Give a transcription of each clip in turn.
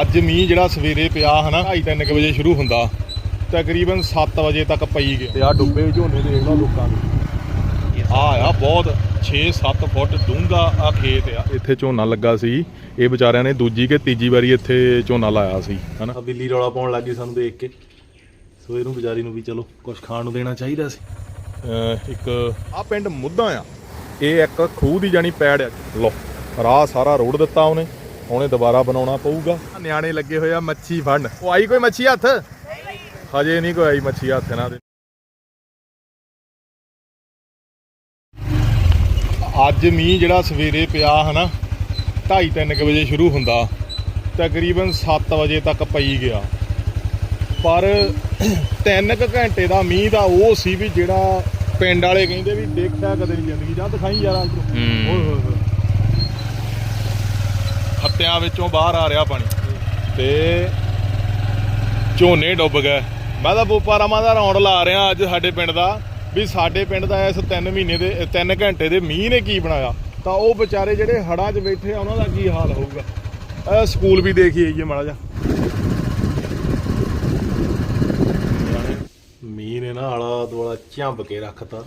ਅੱਜ ਮੀਂਹ ਜਿਹੜਾ ਸਵੇਰੇ ਪਿਆ ਹਨਾ 2:30 ਵਜੇ ਸ਼ੁਰੂ ਹੁੰਦਾ। ਤਕਰੀਬਨ 7 ਵਜੇ ਤੱਕ ਪਈ ਗਿਆ। ਤੇ ਆ ਡੁੱਬੇ ਝੋਨੇ ਦੇਖ ਲਓ ਲੋਕਾਂ ਦੇ। ਆ ਆ ਬਹੁਤ 6-7 ਫੁੱਟ ਡੂੰਘਾ ਆ ਖੇਤ ਆ। ਇੱਥੇ ਝੋਨਾ ਲੱਗਾ ਸੀ। ਇਹ ਵਿਚਾਰਿਆਂ ਨੇ ਦੂਜੀ ਕਿ ਤੀਜੀ ਵਾਰੀ ਇੱਥੇ ਝੋਨਾ ਲਾਇਆ ਸੀ ਹਨਾ। ਬਿੱਲੀ ਰੌਲਾ ਪਾਉਣ ਲੱਗੀ ਸਾਨੂੰ ਦੇਖ ਕੇ। ਸੋ ਇਹਨੂੰ ਵਿਚਾਰੀ ਨੂੰ ਵੀ ਚਲੋ ਕੁਝ ਖਾਣ ਨੂੰ ਦੇਣਾ ਚਾਹੀਦਾ ਸੀ। ਇੱਕ ਆ ਪਿੰਡ ਮੁੱਦਾ ਆ। ਇਹ ਇੱਕ ਖੂਹ ਦੀ ਜਾਨੀ ਪੈੜ ਆ। ਲੋ ਰਾਹ ਸਾਰਾ ਰੋੜ ਦਿੱਤਾ ਉਹਨੇ। ਉਹਨੇ ਦੁਬਾਰਾ ਬਣਾਉਣਾ ਪਊਗਾ। ਨਿਆਣੇ ਲੱਗੇ ਹੋਏ ਆ ਮੱਛੀ ਫੜਨ। ਉਹ ਆਈ ਕੋਈ ਮੱਛੀ ਹੱਥ? ਹਜੇ ਨਹੀਂ ਕੋਈ ਆਈ ਮੱਛੀ ਹੱਥ ਇਹਨਾਂ ਦੇ। ਅੱਜ ਮੀਂਹ ਜਿਹੜਾ ਸਵੇਰੇ ਪਿਆ ਹਨਾ 2:30 ਵਜੇ ਸ਼ੁਰੂ ਹੁੰਦਾ। ਤਕਰੀਬਨ 7 ਵਜੇ ਤੱਕ ਪਈ ਗਿਆ। ਪਰ 3 ਕੁ ਘੰਟੇ ਦਾ ਮੀਂਹ ਦਾ ਉਹ ਸੀ ਵੀ ਜਿਹੜਾ ਪਿੰਡ ਵਾਲੇ ਕਹਿੰਦੇ ਵੀ ਦੇਖਿਆ ਕਦੇ ਨਹੀਂ ਜ਼ਿੰਦਗੀ ਜਾਂ ਦਿਖਾਈ ਯਾਰ ਅੰਦਰੋਂ। ਓਏ ਹੋਏ ਹੋਏ। ਹੱਤਿਆਂ ਵਿੱਚੋਂ ਬਾਹਰ ਆ ਰਿਹਾ ਪਾਣੀ। ਤੇ ਝੋਨੇ ਡੁੱਬ ਗਏ। ਮੈਂ ਤਾਂ ਬੋਪਾਰਾਮਾ ਦਾ ਰੌਂਡ ਲਾ ਰਿਹਾ ਅੱਜ ਸਾਡੇ ਪਿੰਡ ਦਾ, ਵੀ ਸਾਡੇ ਪਿੰਡ ਦਾ ਇਸ 3 ਮਹੀਨੇ ਦੇ 3 ਘੰਟੇ ਦੇ ਮੀਂਹ ਨੇ ਕੀ ਬਣਾਇਆ। ਤਾਂ ਉਹ ਵਿਚਾਰੇ ਜਿਹੜੇ ਹੜਾਂ 'ਚ ਬੈਠੇ ਆ, ਉਹਨਾਂ ਦਾ ਕੀ ਹਾਲ ਹੋਊਗਾ? ਇਹ ਸਕੂਲ ਵੀ ਦੇਖੀ ਆਈਏ ਮਾੜਾ ਜਿਹਾ। ਮੀਂਹ ਨੇ ਨਾ ਆਲਾ ਦੁਆਲਾ ਝੰਬ ਕੇ ਰੱਖਤਾ।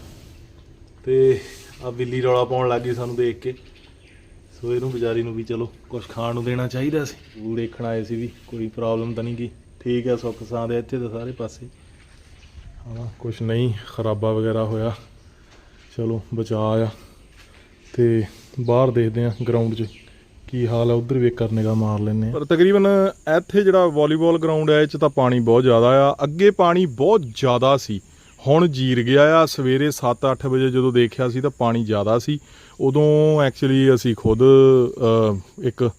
ਤੇ ਆ ਬਿੱਲੀ ਰੌਲਾ ਪਾਉਣ ਲੱਗੀ ਸਾਨੂੰ ਦੇਖ ਕੇ। ਸੋ ਇਹਨੂੰ ਵਿਚਾਰੀ ਨੂੰ ਵੀ ਚਲੋ ਕੁਝ ਖਾਣ ਨੂੰ ਦੇਣਾ ਚਾਹੀਦਾ ਸੀ। ਸਕੂਲ ਦੇਖਣ ਆਏ ਸੀ ਵੀ, ਕੋਈ ਪ੍ਰੋਬਲਮ ਤਾਂ ਨਹੀਂ ਗਈ ਠੀਕ ਹੈ, ਸੁੱਖ ਸਾਂ ਦੇ ਇੱਥੇ ਤਾਂ ਸਾਰੇ ਪਾਸੇ। ਹਾਂ ਕੁਝ ਨਹੀਂ, ਖਰਾਬਾ ਵਗੈਰਾ ਹੋਇਆ। ਚਲੋ, ਬਚਾ ਆ। ਤੇ ਬਾਹਰ ਦੇਖਦੇ ਆ ਗਰਾਊਂਡ 'ਚ ਕੀ ਹਾਲ ਹੈ। ਉਧਰ ਵੀ ਇੱਕ ਨਿਗਾਹ ਮਾਰ ਲੈਨੇ ਪਰ ਤਕਰੀਬਨ ਇੱਥੇ ਜਿਹੜਾ ਵਾਲੀਬਾਲ ਗਰਾਊਂਡ ਹੈ, ਇਹ 'ਚ ਤਾਂ ਪਾਣੀ ਬਹੁਤ ਜ਼ਿਆਦਾ ਆ। ਅੱਗੇ ਪਾਣੀ ਬਹੁਤ ਜ਼ਿਆਦਾ ਸੀ। ਹੁਣ ਜੀਰ ਗਿਆ ਆ, ਸਵੇਰੇ 7-8 ਵਜੇ ਜਦੋਂ ਦੇਖਿਆ ਸੀ ਤਾਂ ਪਾਣੀ ਜ਼ਿਆਦਾ ਸੀ। ਉਦੋਂ ਐਕਚੁਅਲੀ ਅਸੀਂ ਖੁਦ ਇੱਕ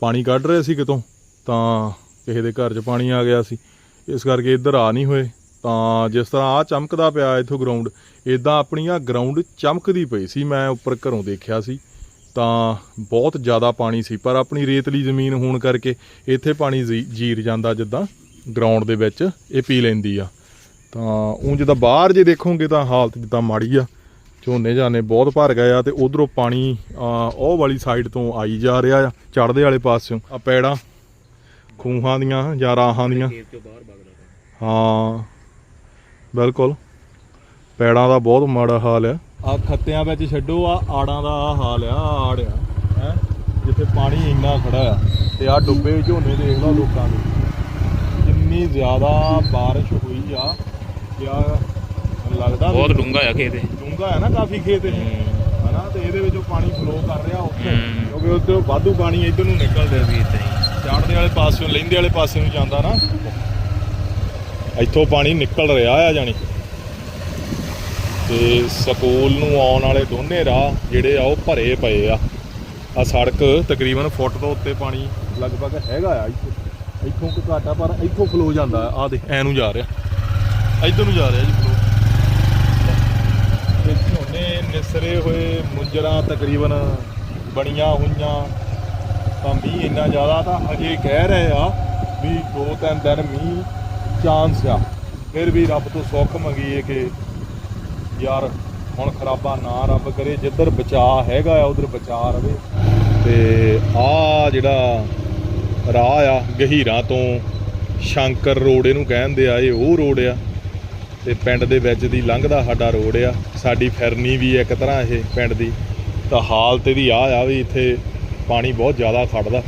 ਪਾਣੀ ਕੱਢ ਰਹੇ ਸੀ ਕਿਤੋਂ, ਤਾਂ ਕਿਸੇ ਦੇ ਘਰ 'ਚ ਪਾਣੀ ਆ ਗਿਆ ਸੀ। ਇਸ ਕਰਕੇ ਇੱਧਰ ਆ ਨਹੀਂ ਹੋਏ। ਤਾਂ ਜਿਸ ਤਰ੍ਹਾਂ ਆ ਚਮਕਦਾ ਪਿਆ ਇੱਥੋਂ ਗਰਾਊਂਡ ਇਦਾਂ ਆਪਣੀ ਆ ਗਰਾਊਂਡ ਚਮਕਦੀ ਪਈ ਸੀ, ਮੈਂ ਉੱਪਰ ਘਰੋਂ ਦੇਖਿਆ ਸੀ। ਤਾਂ ਬਹੁਤ ਜ਼ਿਆਦਾ ਪਾਣੀ ਸੀ, ਪਰ ਆਪਣੀ ਰੇਤਲੀ ਜ਼ਮੀਨ ਹੋਣ ਕਰਕੇ ਇੱਥੇ ਪਾਣੀ ਜੀ- ਜੀਰ ਜਾਂਦਾ ਜਿੱਦਾਂ ਗਰਾਊਂਡ ਦੇ ਵਿੱਚ, ਇਹ ਪੀ ਲੈਂਦੀ ਆ। ਤਾਂ ਉਂਝ ਤਾਂ ਬਾਹਰ ਜੇ ਦੇਖੋਗੇ ਤਾਂ ਹਾਲਤ ਜਿੱਦਾਂ ਮਾੜੀ ਆ। ਝੋਨੇ ਜਾਨੇ ਬਹੁਤ ਭਰ ਗਏ ਆ ਤੇ ਉਧਰੋਂ ਪਾਣੀ ਉਹ ਵਾਲੀ ਸਾਈਡ ਤੋਂ ਆਈ ਜਾ ਰਿਹਾ ਆ ਚੜ੍ਹਦੇ ਵਾਲੇ ਪਾਸਿਓਂ। ਆ ਪੈੜਾਂ ਖੂਹਾਂ ਦੀਆਂ ਜਾਂ ਰਾਹਾਂ ਦੀਆਂ। ਹਾਂ ਬਿਲਕੁਲ। ਪੈੜਾਂ ਦਾ ਬਹੁਤ ਮਾੜਾ ਹਾਲ ਆ। ਆ ਖੱਤਿਆਂ ਵਿੱਚ ਛੱਡੋ ਆ ਆੜਾਂ ਦਾ ਹਾਲ ਆ ਆੜ ਆ ਹੈ? ਜਿੱਥੇ ਪਾਣੀ ਇੰਨਾ ਖੜਾ ਆ ਤੇ ਆ ਡੁੱਬੇ ਝੋਨੇ ਦੇਖ ਲਓ ਲੋਕਾਂ ਦੇ। ਜਿੰਨੀ ਜ਼ਿਆਦਾ ਬਾਰਿਸ਼ ਹੋਈ ਆ। ਲੱਗਦਾ ਬਹੁਤ ਡੂੰਘਾ ਆ ਖੇਤ ਇਹ। ਡੂੰਘਾ ਹੈ ਨਾ ਕਾਫੀ ਖੇਤ ਇਹ। ਹਨਾ ਤੇ ਇਹਦੇ ਵਿੱਚੋਂ ਪਾਣੀ ਫਲੋ ਕਰ ਰਿਹਾ ਉੱਥੇ। ਕਿਉਂਕਿ ਉੱਧਰੋਂ ਵਾਧੂ ਪਾਣੀ ਇੱਧਰ ਨੂੰ ਨਿਕਲਦਾ ਵੀ ਹੀ ਚੜ੍ਹਦੇ ਵਾਲੇ ਪਾਸਿਓਂ ਲੈਂਦੇ ਵਾਲੇ ਪਾਸੇ ਨੂੰ ਜਾਂਦਾ ਨਾ। ਇੱਥੋਂ ਪਾਣੀ ਨਿਕਲ ਰਿਹਾ ਆ ਜਾਣੀ। ਤੇ ਸਕੂਲ ਨੂੰ ਆਉਣ ਵਾਲੇ ਦੋਨੇ ਰਾਹ ਜਿਹੜੇ ਆ ਉਹ ਭਰੇ ਪਏ ਆ। ਆ ਸੜਕ ਤਕਰੀਬਨ ਫੁੱਟ ਤੋਂ ਉੱਤੇ ਪਾਣੀ ਲਗਭਗ ਹੈਗਾ ਆ ਇੱਥੇ। ਇੱਥੋਂ ਕੁ ਘਾਟਾ ਪਰ ਇੱਥੋਂ ਫਲੋ ਜਾਂਦਾ ਆ। ਦੇ ਐ ਨੂੰ ਜਾ ਰਿਹਾ। ਇੱਧਰ ਨੂੰ ਜਾ ਰਿਹਾ ਜੀ ਫਲੋ ਤੇ ਝੋਨੇ ਨਿਸਰੇ ਹੋਏ, ਮੁੰਜਰਾ ਤਕਰੀਬਨ ਬਣੀਆਂ ਹੋਈਆਂ। ਤਾਂ ਮੀਂਹ ਇੰਨਾ ਜ਼ਿਆਦਾ ਤਾਂ ਅਜੇ ਕਹਿ ਰਹੇ ਆ ਵੀ ਦੋ ਤਿੰਨ ਦਿਨ ਮੀਂਹ ਚਾਂਸ ਆ। ਫਿਰ ਵੀ ਰੱਬ ਤੋਂ ਸੁੱਖ ਮੰਗੀਏ ਕਿ ਯਾਰ ਹੁਣ ਖਰਾਬਾ ਨਾ ਰੱਬ ਕਰੇ, ਜਿੱਧਰ ਬਚਾ ਹੈਗਾ ਆ, ਉਧਰ ਬਚਾ ਰਵੇ। ਤੇ ਆ ਜਿਹੜਾ ਰਾਹ ਆ, ਗਹੀਰਾਂ ਤੋਂ ਸ਼ੰਕਰ ਰੋਡ ਇਹਨੂੰ ਕਹਿੰਦੇ ਆ, ਇਹ ਉਹ ਰੋਡ ਆ। ਤੇ ਪਿੰਡ ਦੇ ਵਿੱਚ ਦੀ ਲੰਘਦਾ ਸਾਡਾ ਰੋਡ ਆ ਸਾਡੀ ਫਿਰਨੀ ਵੀ ਇੱਕ ਤਰ੍ਹਾਂ ਇਹ ਪਿੰਡ ਦੀ। ਤਾਂ ਹਾਲਤ ਇਹਦੀ ਆ ਆ ਵੀ ਇੱਥੇ ਪਾਣੀ ਬਹੁਤ ਜ਼ਿਆਦਾ ਖੜਦਾ।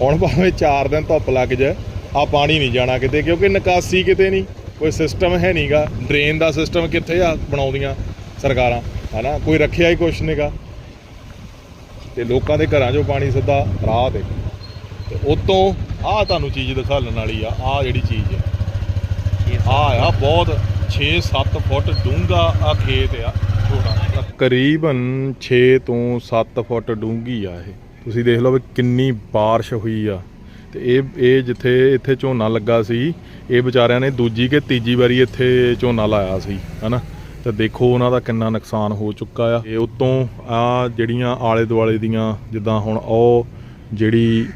ਹੁਣ ਭਾਵੇਂ 4 ਦਿਨ ਧੁੱਪ ਲੱਗ ਜਾਏ ਆ ਪਾਣੀ ਨਹੀਂ ਜਾਣਾ ਕਿਤੇ ਕਿਉਂਕਿ ਨਿਕਾਸੀ ਕਿਤੇ ਨਹੀਂ ਕੋਈ ਸਿਸਟਮ ਹੈ ਨਹੀਂਗਾ ਡਰੇਨ ਦਾ ਸਿਸਟਮ ਕਿੱਥੇ ਆ ਬਣਾਉਂਦੀਆਂ ਸਰਕਾਰਾਂ ਹਨਾ? ਕੋਈ ਰੱਖਿਆ ਹੀ ਕੁਛ ਨਹੀਂਗਾ ਤੇ ਲੋਕਾਂ ਦੇ ਘਰਾਂ 'ਚੋਂ ਪਾਣੀ ਸਿੱਧਾ ਰਾਹ ਤੇ। ਤੇ ਉਤੋਂ ਆ ਤੁਹਾਨੂੰ ਚੀਜ਼ ਦਿਖਾਉਣ ਵਾਲੀ ਆ ਆ ਜਿਹੜੀ ਚੀਜ਼ ਆ। ਆ? ਆ ਬਹੁਤ 6-7 ਫੁੱਟ ਡੂੰਘਾ ਆ ਖੇਤ ਆ, ਛੋਟਾ। ਕਰੀਬਨ 6 ਤੋਂ 7 ਫੁੱਟ ਡੂੰਘੀ ਆ ਇਹ। ਤੁਸੀਂ ਦੇਖ ਲਓ ਵੀ ਕਿੰਨੀ ਬਾਰਿਸ਼ ਹੋਈ ਆ। ਤੇ ਇਹ ਇਹ ਜਿੱਥੇ ਇੱਥੇ ਝੋਨਾ ਲੱਗਾ ਸੀ, ਇਹ ਵਿਚਾਰਿਆਂ ਨੇ ਦੂਜੀ ਕਿ ਤੀਜੀ ਵਾਰੀ ਇੱਥੇ ਝੋਨਾ ਲਾਇਆ ਸੀ, ਹਨਾ? ਤਾਂ ਦੇਖੋ ਉਹਨਾਂ ਦਾ ਕਿੰਨਾ ਨੁਕਸਾਨ ਹੋ ਚੁੱਕਾ ਆ। ਇਹ ਉਤੋਂ ਆ ਜਿਹੜੀਆਂ ਆਲੇ ਦੁਆਲੇ ਦੀਆਂ ਜਿੱਦਾਂ ਹੁਣ ਉਹ ਜਿਹੜੀ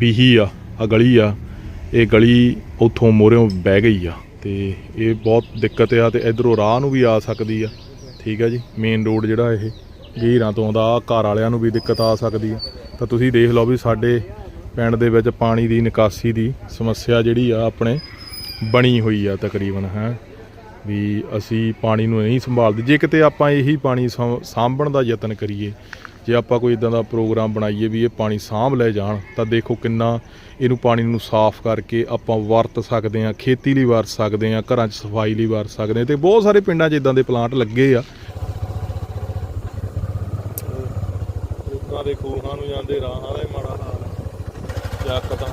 ਬੀਹੀ ਆ ਆ ਗਲੀ ਆ, ਇਹ ਗਲੀ ਉਥੋਂ ਮੋਰਿਓਂ ਬਹਿ ਗਈ ਆ। ਤੇ ਇਹ ਬਹੁਤ ਦਿੱਕਤ ਆ ਤੇ ਇਧਰੋਂ ਰਾਹ ਨੂੰ ਵੀ ਆ ਸਕਦੀ ਆ। ਠੀਕ ਆ ਜੀ ਮੇਨ ਰੋਡ ਜਿਹੜਾ ਇਹ, ਗੀਰਾਂ ਤੋਂ ਆਉਂਦਾ ਘਰ ਵਾਲਿਆਂ ਨੂੰ ਵੀ ਦਿੱਕਤ ਆ ਸਕਦੀ ਆ। ਤਾਂ ਤੁਸੀਂ ਦੇਖ ਲਓ ਵੀ ਸਾਡੇ ਪਿੰਡ ਦੇ ਵਿੱਚ ਪਾਣੀ ਦੀ ਨਿਕਾਸੀ ਦੀ ਸਮੱਸਿਆ ਜਿਹੜੀ ਆ ਆਪਣੇ ਬਣੀ ਹੋਈ ਆ ਤਕਰੀਬਨ, ਹੈ। ਵੀ ਅਸੀਂ ਪਾਣੀ ਨੂੰ ਨਹੀਂ ਸੰਭਾਲਦੇ। ਜੇ ਕਿਤੇ ਆਪਾਂ ਇਹੀ ਪਾਣੀ ਸਾਂਭ- ਸਾਂਭਣ ਦਾ ਯਤਨ ਕਰੀਏ ਜੇ ਆਪਾਂ ਕੋਈ ਇਦਾਂ ਦਾ ਪ੍ਰੋਗਰਾਮ ਬਣਾਈਏ ਵੀ ਇਹ ਪਾਣੀ ਸਾਂਭ ਲੈ ਜਾਣ, ਤਾਂ ਦੇਖੋ ਕਿੰਨਾ ਇਹਨੂੰ ਪਾਣੀ ਨੂੰ ਸਾਫ਼ ਕਰਕੇ ਆਪਾਂ ਵਰਤ ਸਕਦੇ ਹਾਂ, ਖੇਤੀ ਲਈ ਵਰਤ ਸਕਦੇ ਹਾਂ, ਘਰਾਂ 'ਚ ਸਫ਼ਾਈ ਲਈ ਵਰਤ ਸਕਦੇ ਹਾਂ ਤੇ ਬਹੁਤ ਸਾਰੇ ਪਿੰਡਾਂ 'ਚ ਇਦਾਂ ਦੇ ਪਲਾਂਟ ਲੱਗੇ ਆ। ਲੋਕਾਂ ਦੇ ਖੂਹਾਂ ਨੂੰ ਜਾਂਦੇ ਰਾਹਾਂ ਦਾ ਮਾੜਾ ਹਾਲ ਹੈ ਜੱਕ ਤਾਂ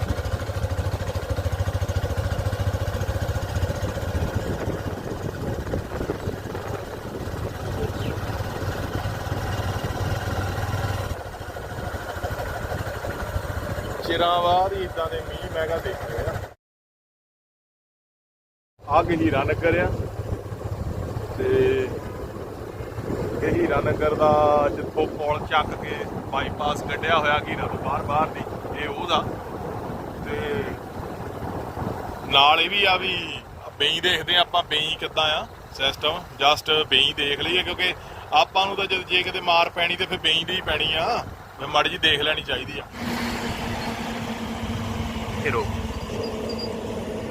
ਚਿਰਾਂ ਬਾਅਦ ਹੀ ਇਦਾਂ ਦੇ ਮੀਂਹ ਮੈਂ ਕਿਹਾ ਦੇਖੇ ਆ। ਆ ਕੇ ਹੀਰਾ ਨਗਰ ਆ। ਤੇ ਇਹ ਹੀਰਾ ਨਗਰ ਦਾ ਜਿੱਥੋਂ ਪੁਲ ਚੱਕ ਕੇ ਬਾਈਪਾਸ ਕੱਢਿਆ ਹੋਇਆ ਹੀਰਾ ਤੋਂ ਬਾਹਰ ਬਾਹਰ ਦੀ, ਇਹ ਉਹਦਾ। ਤੇ ਨਾਲ ਇਹ ਵੀ ਆ ਵੀ ਬੇਈ ਦੇਖਦੇ ਆ ਆਪਾਂ ਬੇਈ ਕਿੱਦਾਂ ਆ ਸਿਸਟਮ ਜਸਟ ਬੇਈ ਦੇਖ ਲਈਏ, ਕਿਉਂਕਿ ਆਪਾਂ ਨੂੰ ਤਾਂ ਜਦ ਜੇ ਕਿਤੇ ਮਾਰ ਪੈਣੀ ਤੇ ਫਿਰ ਬੇਈ ਦੀ ਪੈਣੀ ਆ। ਮੈਂ ਮਾੜੀ ਜੀ ਦੇਖ ਲੈਣੀ ਚਾਹੀਦੀ ਆ। ਹੀਰੋ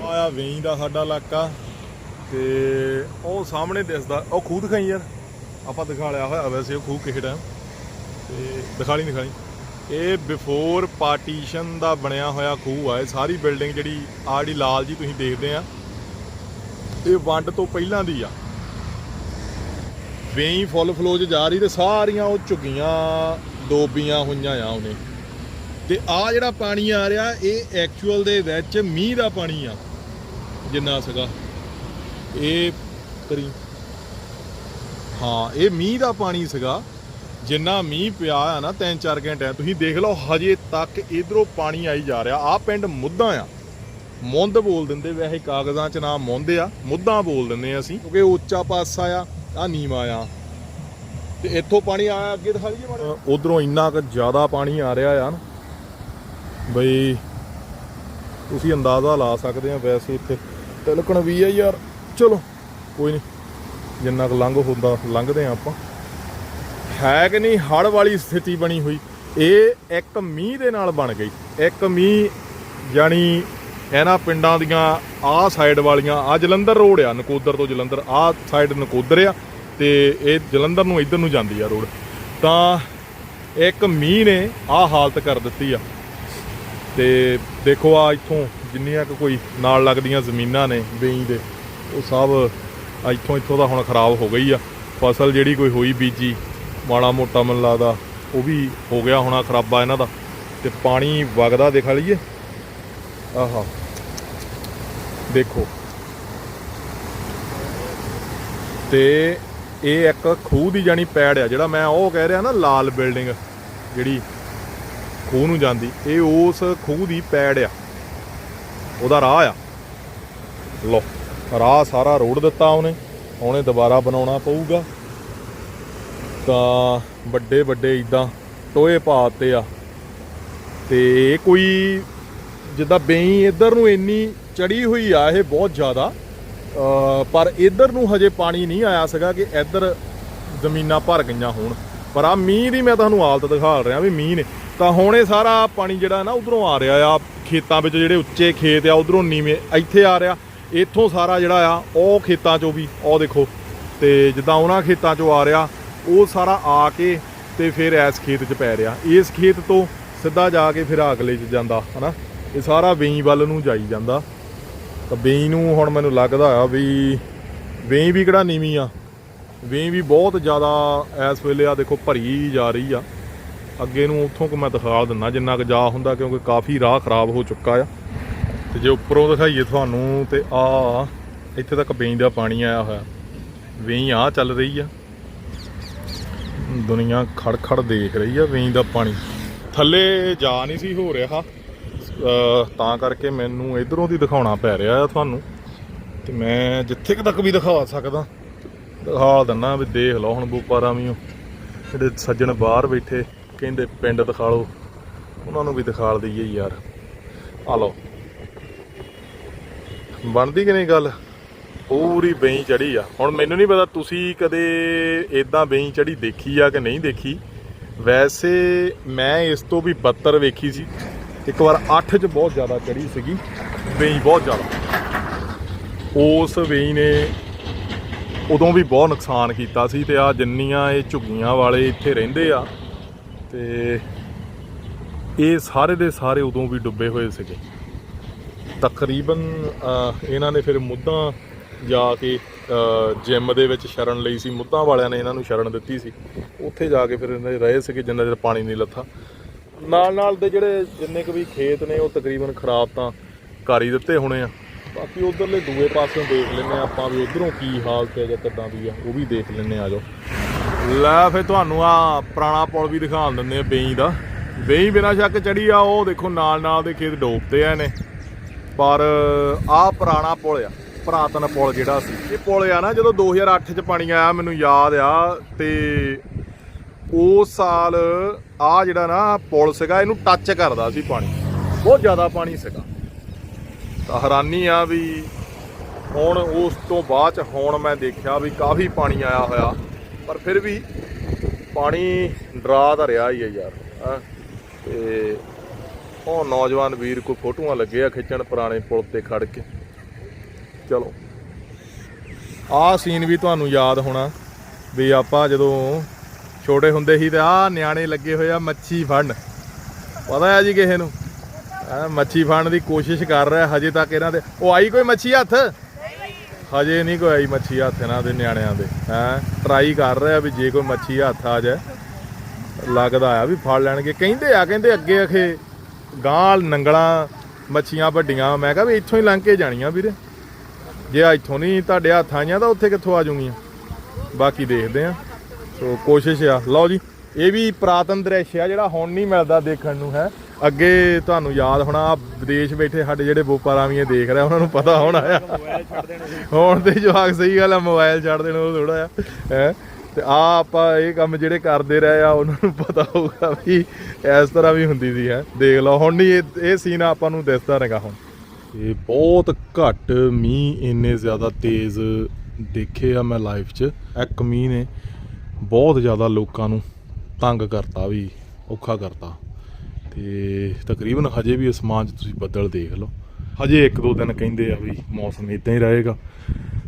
ਆਇਆ ਵੇਈ ਦਾ ਸਾਡਾ ਇਲਾਕਾ ਤੇ ਉਹ ਸਾਹਮਣੇ ਦਿਸਦਾ, ਉਹ ਖੂਹ ਦਿਖਾਈ ਯਾਰ। ਆਪਾਂ ਦਿਖਾ ਲਿਆ ਹੋਇਆ ਵੈਸੇ ਉਹ ਖੂਹ ਕਿਹੜਾ ਤੇ ਦਿਖਾ ਲਈ ਦਿਖਾ ਲਈ ਇਹ ਬਿਫੋਰ ਪਾਰਟੀਸ਼ਨ ਦਾ ਬਣਿਆ ਹੋਇਆ ਖੂਹ ਆ। ਇਹ ਸਾਰੀ ਬਿਲਡਿੰਗ ਜਿਹੜੀ ਆਹ ਜਿਹੜੀ ਲਾਲ ਜੀ ਤੁਸੀਂ ਦੇਖਦੇ ਆ, ਇਹ ਵੰਡ ਤੋਂ ਪਹਿਲਾਂ ਦੀ ਆ। ਵੇਈ ਫੁੱਲ ਫਲੋ 'ਚ ਜਾ ਰਹੀ ਤੇ ਸਾਰੀਆਂ ਉਹ ਝੁੱਗੀਆਂ, ਡੋਬੀਆਂ ਹੋਈਆਂ ਆ ਉਹਨੇ। ਤੇ ਆ ਜਿਹੜਾ ਪਾਣੀ ਆ ਰਿਹਾ, ਇਹ ਐਕਚੁਅਲ ਦੇ ਵਿੱਚ ਮੀਂਹ ਦਾ ਪਾਣੀ ਆ। ਜਿੰਨਾ ਸੀਗਾ। ਇਹ ਕਰੀ। ਹਾਂ, ਇਹ ਮੀਂਹ ਦਾ ਪਾਣੀ ਸੀਗਾ। ਜਿੰਨਾ ਮੀਂਹ ਪਿਆ ਆ ਨਾ 3-4 ਘੰਟੇ ਤੁਸੀਂ ਦੇਖ ਲਓ, ਹਜੇ ਤੱਕ ਇਧਰੋਂ ਪਾਣੀ ਆਈ ਜਾ ਰਿਹਾ। ਆ ਪਿੰਡ ਮੁੱਦਾ ਆ। ਮੁੰਦ ਬੋਲ ਦਿੰਦੇ, ਵੈਸੇ ਕਾਗਜ਼ਾਂ 'ਚ ਨਾਮ ਮੁੰਦ ਆ। ਮੁੱਦਾ ਬੋਲ ਦਿੰਦੇ ਆ ਅਸੀਂ, ਕਿਉਂਕਿ ਉੱਚਾ ਪਾਸਾ ਆ ਆ ਨੀਵਾ ਆ। ਤੇ ਇੱਥੋਂ ਪਾਣੀ ਆਇਆ, ਅੱਗੇ ਦਿਖਾ ਲਈਏ ਮਾੜਾ ਉਧਰੋਂ ਇੰਨਾ ਕੁ ਜ਼ਿਆਦਾ ਪਾਣੀ ਆ ਰਿਹਾ ਆ ਨਾ। ਬਈ, ਤੁਸੀਂ ਅੰਦਾਜ਼ਾ ਲਾ ਸਕਦੇ ਆ ਵੈਸੇ ਇੱਥੇ। ਤਿਲਕਣ ਵੀ ਆ ਯਾਰ। ਚਲੋ, ਕੋਈ ਨਹੀਂ ਜਿੰਨਾ ਕੁ ਲੰਘ ਹੁੰਦਾ, ਲੰਘਦੇ ਆ ਆਪਾਂ। ਹੈ ਕਿ ਨਹੀਂ ਹੜ ਵਾਲੀ ਸਥਿਤੀ ਬਣੀ ਹੋਈ। ਇਹ ਇੱਕ ਮੀਂਹ ਦੇ ਨਾਲ ਬਣ ਗਈ। ਇੱਕ ਮੀਂਹ ਜਾਨੀ ਇਹਨਾਂ ਪਿੰਡਾਂ ਦੀਆਂ ਆਹ ਸਾਈਡ ਵਾਲੀਆਂ। ਆ ਜਲੰਧਰ ਰੋਡ ਆ, ਨਕੋਦਰ ਤੋਂ ਜਲੰਧਰ। ਆਹ ਸਾਈਡ ਨਕੋਦਰ ਆ ਤੇ ਇਹ ਜਲੰਧਰ ਨੂੰ ਇੱਧਰ ਨੂੰ ਜਾਂਦੀ ਆ ਰੋਡ ਤਾਂ ਇੱਕ ਮੀਂਹ ਨੇ ਆਹ ਹਾਲਤ ਕਰ ਦਿੱਤੀ ਆ। ਤੇ ਦੇਖੋ ਆ ਇੱਥੋਂ ਜਿੰਨੀਆਂ ਕੁ ਕੋਈ ਨਾਲ ਲੱਗਦੀਆਂ ਜ਼ਮੀਨਾਂ ਨੇ ਬੇਈ ਦੇ, ਉਹ ਸਭ ਇੱਥੋਂ ਇੱਥੋਂ ਦਾ ਹੁਣ ਖਰਾਬ ਹੋ ਗਈ ਆ। ਫਸਲ ਜਿਹੜੀ ਕੋਈ ਹੋਈ ਬੀਜੀ, ਮਾੜਾ ਮੋਟਾ ਮਨ ਲੱਗਦਾ, ਉਹ ਵੀ ਹੋ ਗਿਆ ਹੋਣਾ ਖਰਾਬਾ ਇਹਨਾਂ ਦਾ। ਤੇ ਪਾਣੀ ਵਗਦਾ ਦਿਖਾ ਲਈਏ। ਆਹਾ। ਦੇਖੋ। ਤੇ ਇਹ ਇੱਕ ਖੂਹ ਦੀ ਜਾਨੀ ਪੈੜ ਆ, ਜਿਹੜਾ ਮੈਂ ਉਹ ਕਹਿ ਰਿਹਾ ਨਾ, ਲਾਲ ਬਿਲਡਿੰਗ ਜਿਹੜੀ ਖੂਹ ਨੂੰ ਜਾਂਦੀ, ਇਹ ਉਸ ਖੂਹ ਦੀ ਪੈੜ ਆ। ਉਹਦਾ ਰਾਹ ਆ। ਲੋ ਰਾਹ ਸਾਰਾ ਰੋੜ ਦਿੱਤਾ ਉਹਨੇ। ਉਹਨੇ ਦੁਬਾਰਾ ਬਣਾਉਣਾ ਪਊਗਾ। ਤਾਂ ਵੱਡੇ ਵੱਡੇ ਇਦਾਂ ਟੋਏ ਪਾਤੇ ਆ। ਤੇ ਕੋਈ, ਜਿੱਦਾਂ ਬੇਈ ਇੱਧਰ ਨੂੰ ਇੰਨੀ ਚੜੀ ਹੋਈ ਆ, ਇਹ ਬਹੁਤ ਜ਼ਿਆਦਾ। ਪਰ ਇੱਧਰ ਨੂੰ ਹਜੇ ਪਾਣੀ ਨਹੀਂ ਆਇਆ ਸੀਗਾ ਕਿ ਇੱਧਰ ਜ਼ਮੀਨਾਂ ਭਰ ਗਈਆਂ ਹੋਣ। ਪਰ ਆ ਮੀਂਹ ਦੀ ਮੈਂ ਤੁਹਾਨੂੰ ਹਾਲਤ ਦਿਖਾ ਰਿਹਾ ਵੀ ਮੀਂਹ ਨੇ। ਤਾਂ ਹੁਣ ਇਹ ਸਾਰਾ ਪਾਣੀ ਜਿਹੜਾ ਨਾ ਉਧਰੋਂ ਆ ਰਿਹਾ ਆ, ਖੇਤਾਂ ਵਿੱਚ ਜਿਹੜੇ ਉੱਚੇ ਖੇਤ ਆ, ਉਧਰੋਂ ਨੀਵੇਂ ਇੱਥੇ ਆ ਰਿਹਾ। ਇੱਥੋਂ ਸਾਰਾ ਜਿਹੜਾ ਆ, ਉਹ ਖੇਤਾਂ ਚੋਂ ਵੀ, ਉਹ ਦੇਖੋ। ਤੇ ਜਿੱਦਾਂ ਉਹਨਾਂ ਖੇਤਾਂ ਚੋਂ ਆ ਰਿਹਾ, ਉਹ ਸਾਰਾ ਆ ਕੇ ਤੇ ਫਿਰ ਇਸ ਖੇਤ 'ਚ ਪੈ ਰਿਹਾ। ਇਸ ਖੇਤ ਤੋਂ ਸਿੱਧਾ ਜਾ ਕੇ ਫਿਰ ਅਗਲੇ 'ਚ ਜਾਂਦਾ, ਹਨਾ? ਇਹ ਸਾਰਾ ਵੇਈ ਵੱਲ ਨੂੰ ਜਾਈ ਜਾਂਦਾ। ਤਾਂ ਵੇਈ ਨੂੰ ਹੁਣ ਮੈਨੂੰ ਲੱਗਦਾ ਆ ਵੀ ਵੇਈ ਵੀ ਕਿਹੜਾ ਨੀਵੀਂ ਆ। ਵੇਈ ਵੀ ਬਹੁਤ ਜ਼ਿਆਦਾ ਇਸ ਵੇਲੇ ਆ ਦੇਖੋ ਭਰੀ ਜਾ ਰਹੀ ਆ। ਅੱਗੇ ਨੂੰ ਉੱਥੋਂ ਕੁ ਮੈਂ ਦਿਖਾ ਦਿੰਨਾ ਜਿੰਨਾ ਕੁ ਜਾ ਹੁੰਦਾ ਕਿਉਂਕਿ ਕਾਫੀ ਰਾਹ ਖਰਾਬ ਹੋ ਚੁੱਕਾ ਆ। ਤੇ ਜੇ ਉੱਪਰੋਂ ਦਿਖਾਈਏ ਤੁਹਾਨੂੰ ਤੇ ਆ, ਇੱਥੇ ਤੱਕ ਵੇਈ ਦਾ ਪਾਣੀ ਆਇਆ ਹੋਇਆ। ਵੇਈ ਆ ਚੱਲ ਰਹੀ ਆ। ਦੁਨੀਆ ਖੜ ਖੜ ਦੇਖ ਰਹੀ ਆ ਵੇਈ ਦਾ ਪਾਣੀ। ਥੱਲੇ ਜਾ ਨਹੀਂ ਸੀ ਹੋ ਰਿਹਾ। ਤਾਂ ਕਰਕੇ ਮੈਨੂੰ ਇਧਰੋਂ ਦੀ ਦਿਖਾਉਣਾ ਪੈ ਰਿਹਾ ਆ ਤੁਹਾਨੂੰ। ਤੇ ਮੈਂ ਜਿੱਥੇ ਕੁ ਤੱਕ ਵੀ ਦਿਖਾ ਸਕਦਾ। ਦਿਖਾ ਦਿੰਨਾ ਵੀ ਦੇਖ ਲਓ ਹੁਣ ਬੂਪਾਰਾਮੀਓ ਜਿਹੜੇ ਸੱਜਣ ਬਾਹਰ ਬੈਠੇ, ਕਹਿੰਦੇ ਪਿੰਡ ਦਿਖਾ ਲਓ। ਉਹਨਾਂ ਨੂੰ ਵੀ ਦਿਖਾ ਦਈਏ ਯਾਰ। ਆ ਲਓ। ਬਣਦੀ ਕਿ ਨਹੀਂ ਗੱਲ? ਪੂਰੀ ਬਈ ਚੜੀ ਆ। ਹੁਣ ਮੈਨੂੰ ਨਹੀਂ ਪਤਾ ਤੁਸੀਂ ਕਦੇ ਇਦਾਂ ਬਈ ਚੜੀ ਦੇਖੀ ਆ ਕਿ ਨਹੀਂ ਦੇਖੀ। ਵੈਸੇ ਮੈਂ ਇਸ ਤੋਂ ਵੀ ਬੱਤਰ ਵੇਖੀ ਸੀ। ਇੱਕ ਵਾਰ 8 ਚ ਬਹੁਤ ਜ਼ਿਆਦਾ ਚੜੀ ਸੀਗੀ। ਵੇਈ ਬਹੁਤ ਜ਼ਿਆਦਾ। ਉਸ ਵੇਈ ਨੇ ਉਦੋਂ ਵੀ ਬਹੁਤ ਨੁਕਸਾਨ ਕੀਤਾ ਸੀ ਤੇ ਆ ਜਿੰਨੀਆਂ ਇਹ ਝੁੱਗੀਆਂ ਵਾਲੇ ਇੱਥੇ ਰਹਿੰਦੇ ਆ ਤੇ ਇਹ ਸਾਰੇ ਦੇ ਸਾਰੇ ਉਦੋਂ ਵੀ ਡੁੱਬੇ ਹੋਏ ਸੀਗੇ। ਤਕਰੀਬਨ ਇਹਨਾਂ ਨੇ ਫਿਰ ਮੁੱਦਾਂ ਜਾ ਕੇ ਜਿਮ ਦੇ ਵਿੱਚ ਸ਼ਰਨ ਲਈ ਸੀ। ਮੁੱਦਾਂ ਵਾਲਿਆਂ ਨੇ ਇਹਨਾਂ ਨੂੰ ਸ਼ਰਨ ਦਿੱਤੀ ਸੀ। ਉੱਥੇ ਜਾ ਕੇ ਫਿਰ ਇਹਨਾਂ ਰਹੇ ਸੀਗੇ ਜਿੰਨਾ ਚਿਰ ਪਾਣੀ ਨਹੀਂ ਲੱਥਾ। ਨਾਲ ਨਾਲ ਦੇ ਜਿਹੜੇ ਜਿੰਨੇ ਕੁ ਵੀ ਖੇਤ ਨੇ, ਉਹ ਤਕਰੀਬਨ ਖਰਾਬ ਤਾਂ ਕਰ ਹੀ ਦਿੱਤੇ ਹੋਣੇ ਆ। ਬਾਕੀ ਉਧਰਲੇ ਦੂਏ ਪਾਸਿਓਂ ਦੇਖ ਲੈਂਦੇ ਹਾਂ ਆਪਾਂ ਵੀ ਉਧਰੋਂ ਕੀ ਹਾਲਤ ਹੈ ਜਾਂ ਕਿੱਦਾਂ ਦੀ ਆ, ਉਹ ਵੀ ਦੇਖ ਲੈਂਦੇ ਆ ਜਾਓ। ਲੈ ਫਿਰ ਤੁਹਾਨੂੰ ਆ ਪੁਰਾਣਾ ਪੁਲ ਵੀ ਦਿਖਾ ਦਿੰਦੇ ਆ ਬੇਈ ਦਾ। ਬੇਈ ਬਿਨਾਂ ਸ਼ੱਕ ਚੜੀ ਆ, ਉਹ ਦੇਖੋ ਨਾਲ ਨਾਲ ਦੇ ਖੇਤ ਡੋਬਦੇ ਆ ਨੇ ਪਰ ਆ ਪੁਰਾਣਾ ਪੁਲ ਆ, ਪੁਰਾਤਨ ਪੁਲ ਜਿਹੜਾ ਸੀ। ਇਹ ਪੁਲ ਆ ਨਾ ਜਦੋਂ 2008 ਚ ਪਾਣੀ ਆਇਆ, ਮੈਨੂੰ ਯਾਦ ਆ, ਤੇ ਉਸ ਸਾਲ ਆ ਜਿਹੜਾ ਨਾ ਪੁਲ ਸੀਗਾ, ਇਹਨੂੰ ਟੱਚ ਕਰਦਾ ਸੀ ਪਾਣੀ। ਬਹੁਤ ਜ਼ਿਆਦਾ ਪਾਣੀ ਸੀਗਾ। ਤਾਂ ਹੈਰਾਨੀ ਆ ਵੀ ਹੁਣ ਉਸ ਤੋਂ ਬਾਅਦ ਚ ਹੁਣ ਮੈਂ ਦੇਖਿਆ ਵੀ ਕਾਫੀ ਪਾਣੀ ਆਇਆ ਹੋਇਆ, ਪਰ ਫਿਰ ਵੀ ਪਾਣੀ ਡਰਾ ਤਾਂ ਰਿਹਾ ਹੀ ਹੈ ਯਾਰ, ਹੈਂ। ਤੇ ਉਹ ਨੌਜਵਾਨ ਵੀਰ ਕੋਈ ਫੋਟੋਆਂ ਲੱਗੇ ਆ ਖਿੱਚਣ ਪੁਰਾਣੇ ਪੁਲ ਤੇ ਖੜ ਕੇ। ਚਲੋ, ਆਹ ਸੀਨ ਵੀ ਤੁਹਾਨੂੰ ਯਾਦ ਹੋਣਾ ਵੀ ਆਪਾਂ ਜਦੋਂ ਛੋਟੇ ਹੁੰਦੇ ਸੀ ਤੇ ਆਹ ਨਿਆਣੇ ਲੱਗੇ ਹੋਏ ਆ ਮੱਛੀ ਫੜਨ। ਪਤਾ ਹੈ ਜੀ ਕਿਸੇ ਨੂੰ? ਹੈਂ, ਮੱਛੀ ਫੜਨ ਦੀ ਕੋਸ਼ਿਸ਼ ਕਰ ਰਿਹਾ ਹਜੇ ਤੱਕ ਇਹਨਾਂ ਦੇ। ਉਹ ਆਈ ਕੋਈ ਮੱਛੀ ਹੱਥ? ਹਜੇ ਨਹੀਂ ਕੋਈ ਆਈ ਮੱਛੀ ਹੱਥ ਇਹਨਾਂ ਦੇ ਨਿਆਣਿਆਂ ਦੇ ਹੈ। ਟਰਾਈ ਕਰ ਰਿਹਾ ਵੀ ਜੇ ਕੋਈ ਮੱਛੀ ਹੱਥ ਆ ਜਾਏ ਲੱਗਦਾ ਆ ਵੀ ਫੜ ਲੈਣਗੇ। ਕਹਿੰਦੇ ਆ ਕਹਿੰਦੇ ਅੱਗੇ ਅਖੇ ਗਾਲ ਨੰਗਲਾਂ ਮੱਛੀਆਂ ਵੱਡੀਆਂ। ਮੈਂ ਕਿਹਾ ਵੀ ਇੱਥੋਂ ਹੀ ਲੰਘ ਕੇ ਜਾਣੀਆਂ ਵੀਰੇ। ਜੇ ਇੱਥੋਂ ਨਹੀਂ ਤੁਹਾਡੇ ਹੱਥ ਆਈਆਂ ਤਾਂ ਉੱਥੇ ਕਿੱਥੋਂ ਆ ਜੂਗੀਆਂ ਬਾਕੀ ਦੇਖਦੇ ਆ। ਸੋ ਕੋਸ਼ਿਸ਼ ਆ। ਲਓ ਜੀ ਇਹ ਵੀ ਪੁਰਾਤਨ ਦ੍ਰਿਸ਼ ਆ ਜਿਹੜਾ ਹੁਣ ਨਹੀਂ ਮਿਲਦਾ ਦੇਖਣ ਨੂੰ ਹੈ। ਅੱਗੇ ਤੁਹਾਨੂੰ ਯਾਦ ਹੋਣਾ, ਆਹ ਵਿਦੇਸ਼ ਬੈਠੇ ਸਾਡੇ ਜਿਹੜੇ ਬੋਪਾਰਾਵੀਏ ਦੇਖ ਰਹੇ ਉਹਨਾਂ ਨੂੰ ਪਤਾ ਹੋਣਾ ਆ। ਹੁਣ ਤੇ ਜਵਾਕ ਸਹੀ ਗੱਲ ਆ, ਮੋਬਾਈਲ ਛੱਡ ਦੇਣ ਉਹ ਥੋੜਾ ਆ, ਹੈ। ਤੇ ਆ ਆਪਾਂ ਇਹ ਕੰਮ ਜਿਹੜੇ ਕਰਦੇ ਰਹੇ ਆ, ਉਹਨਾਂ ਨੂੰ ਪਤਾ ਹੋਊਗਾ ਵੀ ਇਸ ਤਰ੍ਹਾਂ ਵੀ ਹੁੰਦੀ ਸੀ, ਹੈ। ਦੇਖ ਲਓ, ਹੁਣ ਨਹੀਂ, ਇਹ ਇਹ ਸੀਨ ਆਪਾਂ ਨੂੰ ਦਿਸਦਾ ਨਹੀਂਗਾ ਹੁਣ। ਇਹ ਬਹੁਤ ਘੱਟ ਮੀਂਹ ਇੰਨੇ ਜ਼ਿਆਦਾ ਤੇਜ਼ ਦੇਖੇ ਆ ਮੈਂ ਲਾਈਫ 'ਚ। ਇੱਕ ਮੀਂਹ ਨੇ ਬਹੁਤ ਜ਼ਿਆਦਾ ਲੋਕਾਂ ਨੂੰ ਤੰਗ ਕਰਤਾ ਵੀ, ਔਖਾ ਕਰਤਾ। ਤੇ ਤਕਰੀਬਨ ਹਜੇ ਵੀ ਅਸਮਾਨ 'ਚ ਤੁਸੀਂ ਬੱਦਲ ਦੇਖ ਲਓ। ਹਜੇ ਇੱਕ ਦੋ ਦਿਨ ਕਹਿੰਦੇ ਆ ਵੀ ਮੌਸਮ ਇਦਾਂ ਹੀ ਰਹੇਗਾ।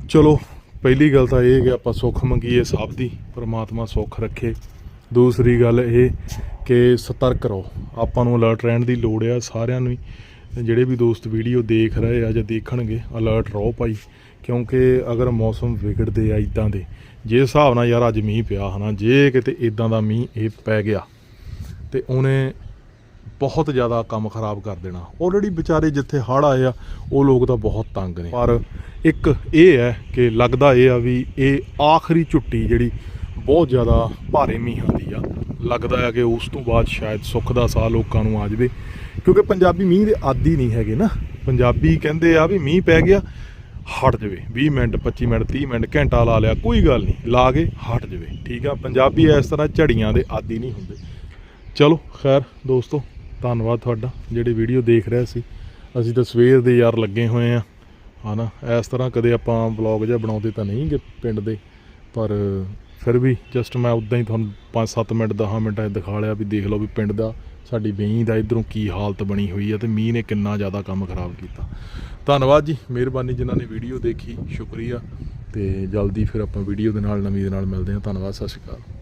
ਚਲੋ, ਪਹਿਲੀ ਗੱਲ ਤਾਂ ਇਹ ਕਿ ਆਪਾਂ ਸੁੱਖ ਮੰਗੀਏ ਸਭ ਦੀ, ਪ੍ਰਮਾਤਮਾ ਸੁੱਖ ਰੱਖੇ। ਦੂਸਰੀ ਗੱਲ ਇਹ ਕਿ ਸਤਰਕ ਰਹੋ। ਆਪਾਂ ਨੂੰ ਅਲਰਟ ਰਹਿਣ ਦੀ ਲੋੜ ਆ ਸਾਰਿਆਂ ਨੂੰ ਹੀ ਜਿਹੜੇ ਵੀ ਦੋਸਤ ਵੀਡੀਓ ਦੇਖ ਰਹੇ ਆ ਜਾਂ ਦੇਖਣਗੇ ਅਲਰਟ ਰਹੋ ਭਾਈ। ਕਿਉਂਕਿ ਅਗਰ ਮੌਸਮ ਵਿਗੜਦੇ ਆ ਇਦਾਂ ਦੇ, ਜੇ ਹਿਸਾਬ ਨਾਲ ਯਾਰ ਅੱਜ ਮੀਂਹ ਪਿਆ ਹਨਾ, ਜੇ ਕਿਤੇ ਇਦਾਂ ਦਾ ਮੀਂਹ ਇਹ ਪੈ ਗਿਆ, ਤੇ ਉਹਨੇ ਬਹੁਤ ਜ਼ਿਆਦਾ ਕੰਮ ਖਰਾਬ ਕਰ ਦੇਣਾ। ਆਲਰੇਡੀ ਵਿਚਾਰੇ ਜਿੱਥੇ ਹੜ੍ਹ ਆਏ ਆ, ਉਹ ਲੋਕ ਤਾਂ ਬਹੁਤ ਤੰਗ ਨੇ। ਪਰ ਇੱਕ ਇਹ ਹੈ ਕਿ ਲੱਗਦਾ ਇਹ ਆ ਵੀ ਇਹ ਆਖਰੀ ਝੁੱਟੀ ਜਿਹੜੀ ਬਹੁਤ ਜ਼ਿਆਦਾ ਭਾਰੇ ਮੀਂਹਾਂ ਦੀ ਆ। ਲੱਗਦਾ ਹੈ ਕਿ ਉਸ ਤੋਂ ਬਾਅਦ ਸ਼ਾਇਦ ਸੁੱਖ ਦਾ ਸਾਹ ਲੋਕਾਂ ਨੂੰ ਆ ਜਾਵੇ। ਕਿਉਂਕਿ ਪੰਜਾਬੀ ਮੀਂਹ ਦੇ ਆਦੀ ਨਹੀਂ ਹੈਗੇ ਨਾ। ਪੰਜਾਬੀ ਕਹਿੰਦੇ ਆ ਵੀ ਮੀਂਹ ਪੈ ਗਿਆ, ਹਟ ਜਾਵੇ। 20 ਮਿੰਟ 25 ਮਿੰਟ 30 ਮਿੰਟ, ਘੰਟਾ ਲਾ ਲਿਆ, ਕੋਈ ਗੱਲ ਨਹੀਂ। ਲਾ ਕੇ ਹਟ ਜਾਵੇ। ਠੀਕ ਆ? ਪੰਜਾਬੀ ਇਸ ਤਰ੍ਹਾਂ ਝੜੀਆਂ ਦੇ ਆਦੀ ਨਹੀਂ ਹੁੰਦੇ। ਚਲੋ, ਖੈਰ, ਦੋਸਤੋ ਧੰਨਵਾਦ ਤੁਹਾਡਾ, ਜਿਹੜੇ ਵੀਡੀਓ ਦੇਖ ਰਿਹਾ ਸੀ। ਅਸੀਂ ਤਾਂ ਸਵੇਰ ਦੇ ਯਾਰ ਲੱਗੇ ਹੋਏ ਆ ਹਨਾ, ਇਸ ਤਰ੍ਹਾਂ ਕਦੇ ਆਪਾਂ ਵਲੌਗ ਜਿਹਾ ਬਣਾਉਂਦੇ ਤਾਂ ਨਹੀਂ ਗੇ ਪਿੰਡ ਦੇ, ਪਰ ਫਿਰ ਵੀ ਜਸਟ ਮੈਂ ਉਦਾਂ ਹੀ ਤੁਹਾਨੂੰ 5-7 ਮਿੰਟ 10 ਮਿੰਟਾਂ 'ਚ ਦਿਖਾ ਲਿਆ ਵੀ ਦੇਖ ਲਓ ਵੀ ਪਿੰਡ ਦਾ, ਸਾਡੀ ਵੇਈ ਦਾ ਇਧਰੋਂ ਕੀ ਹਾਲਤ ਬਣੀ ਹੋਈ ਹੈ ਤੇ ਮੀਂਹ ਨੇ ਕਿੰਨਾ ਜ਼ਿਆਦਾ ਕੰਮ ਖਰਾਬ ਕੀਤਾ। ਧੰਨਵਾਦ ਜੀ, ਮਿਹਰਬਾਨੀ ਜਿਨ੍ਹਾਂ ਨੇ ਵੀਡੀਓ ਦੇਖੀ, ਸ਼ੁਕਰੀਆ। ਤੇ ਜਲਦੀ ਫਿਰ ਆਪਾਂ ਵੀਡੀਓ ਦੇ ਨਾਲ, ਨਵੀਂ ਦੇ ਨਾਲ ਮਿਲਦੇ ਹਾਂ। ਧੰਨਵਾਦ, ਸਤਿ ਸ਼੍ਰੀ ਅਕਾਲ।